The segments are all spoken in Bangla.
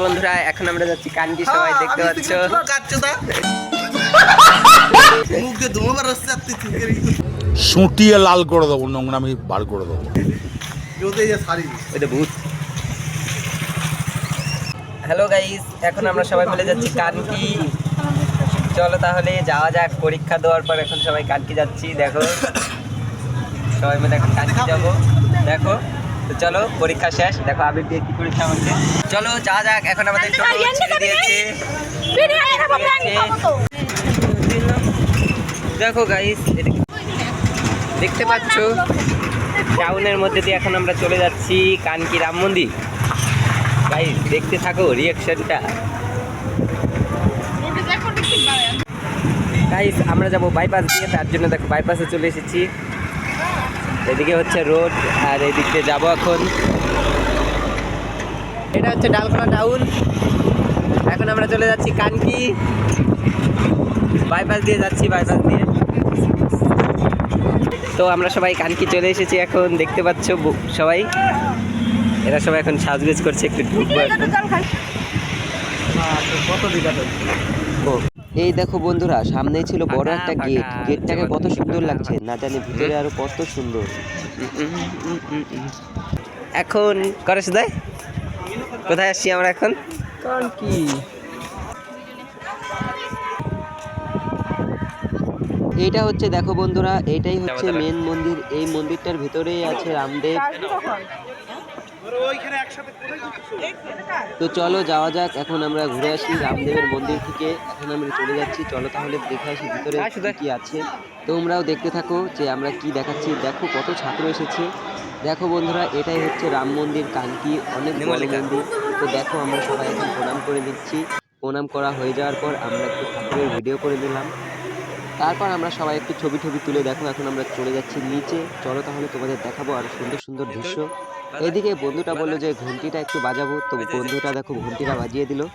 বন্ধুরা এখন আমরা যাচ্ছি কানকি সবাই দেখতে পাচ্ছ? মুখে আর তুই থেকে সুটিয়ে লাল করে দেবো নোংরামি বার করে দেবো। ওই ভূত। হ্যালো গাইস এখন আমরা সবাই মিলে যাচ্ছি কানকি। চলো তাহলে যাওয়া যাক পরীক্ষা দেওয়ার পর এখন সবাই কানকি যাচ্ছি দেখো। সবাই মিলে এখন কানকি যাব দেখো। তো চলো পরীক্ষা শেষ। দেখো আবির দিয়ে কি পরীক্ষা আমাকে চলো যা যাক এখন আমাদের টোটো ছেড়ে দিয়েছে। দেখো গাইস দেখতে পাচ্ছ? টাউনের মধ্যে দিয়ে এখন আমরা চলে যাচ্ছি কানকি রাম মন্দির। গাইস দেখতে থাকো রিয়াকশনটা গাইস আমরা যাব বাইপাস দিয়ে তার জন্য দেখো বাইপাসে চলে এসেছি। এদিকে হচ্ছে রোড আর এদিক দিয়ে যাব এখন। এটা হচ্ছে ডালখোলা টাউন। এখন আমরা চলে যাচ্ছি কানকি। বাইপাস দিয়ে যাচ্ছি বাইপাস দিয়ে। তো আমরা সবাই কানকি চলে এসেছি এখন দেখতে পাচ্ছ সবাই? এরা সবাই এখন সাজগুজ করছে একটু ঢুকবো এখন। কত ও এই দেখো বন্ধুরা সামনেই ছিল বড় একটা গেট। গেটটাকে কত সুন্দর লাগছে না জানি ভিতরে আরও কত সুন্দর। এখন করেছ কোথায় আসছি আমরা এখন? কি? এইটা হচ্ছে দেখো বন্ধুরা এইটাই হচ্ছে মেন মন্দির। এই মন্দিরটার ভিতরেই আছে রামদেব। তো চলো যাওয়া যাক এখন আমরা ঘুরে আসি রামদেবের মন্দির থেকে। এখন আমরা চলে যাচ্ছি। চলো তাহলে দেখে আসি ভিতরে কি আছে। তোমরাও দেখতে থাকো যে আমরা কি দেখাচ্ছি। দেখো কত ছাত্র এসেছে। দেখো বন্ধুরা এটাই হচ্ছে রাম মন্দির কানকি অনেক বড় মন্দির। তো দেখো আমরা সবাই এখন প্রণাম করে দিচ্ছি প্রণাম করা হয়ে যাওয়ার পর আমরা একটু ঠাকুরের ভিডিও করে নিলাম। তারপর আমরা সবাই একটু ছবি টবি তুলে দেখো। এখন আমরা চলে যাচ্ছি নিচে। চলো তাহলে তোমাদের দেখাবো আর সুন্দর সুন্দর দৃশ্য। এদিকে বন্ধুটা বলল যে ঘন্টিটা একটু বাজাবো। তো বন্ধুটা দেখো ঘন্টিটা বাজিয়ে দিল।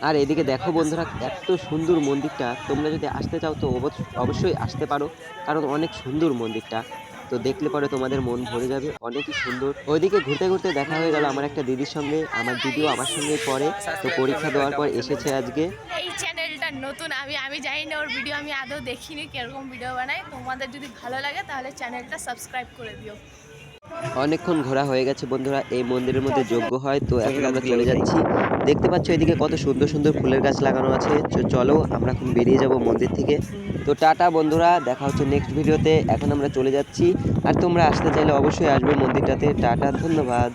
আর এদিকে দেখো বন্ধুরা, এত সুন্দর মন্দিরটা। তোমরা যদি আসতে চাও তো অবশ্য- অবশ্যই আসতে পারো, কারণ অনেক সুন্দর মন্দিরটা। তো দেখলে পরে তোমাদের মন ভরে যাবে, অনেকই সুন্দর। ওইদিকে ঘুরতে ঘুরতে দেখা হয়ে গেল আমার একটা দিদির সঙ্গে, আমার দিদিও আমার সঙ্গে পড়ে। তো পরীক্ষা দেওয়ার পর এসেছে আজকে। এই চ্যানেলটা নতুন, আমি আমি জানি না ওর ভিডিও আমি আদৌ দেখিনি, কীরকম ভিডিও বানায়। তোমাদের যদি ভালো লাগে তাহলে চ্যানেলটা সাবস্ক্রাইব করে দিও। অনেকক্ষণ ঘোরা হয়ে গেছে বন্ধুরা এই মন্দিরের মধ্যে যোগ্য হয় তো এখন আমরা চলে যাচ্ছি। দেখতে পাচ্ছ এদিকে কত সুন্দর সুন্দর ফুলের গাছ লাগানো আছে তো চলো আমরা এখন বেরিয়ে যাব মন্দির থেকে। তো টাটা বন্ধুরা দেখা হচ্ছে নেক্সট ভিডিওতে এখন আমরা চলে যাচ্ছি। আর তোমরা আসতে চাইলে অবশ্যই আসবে মন্দিরটাতে। টাটা ধন্যবাদ।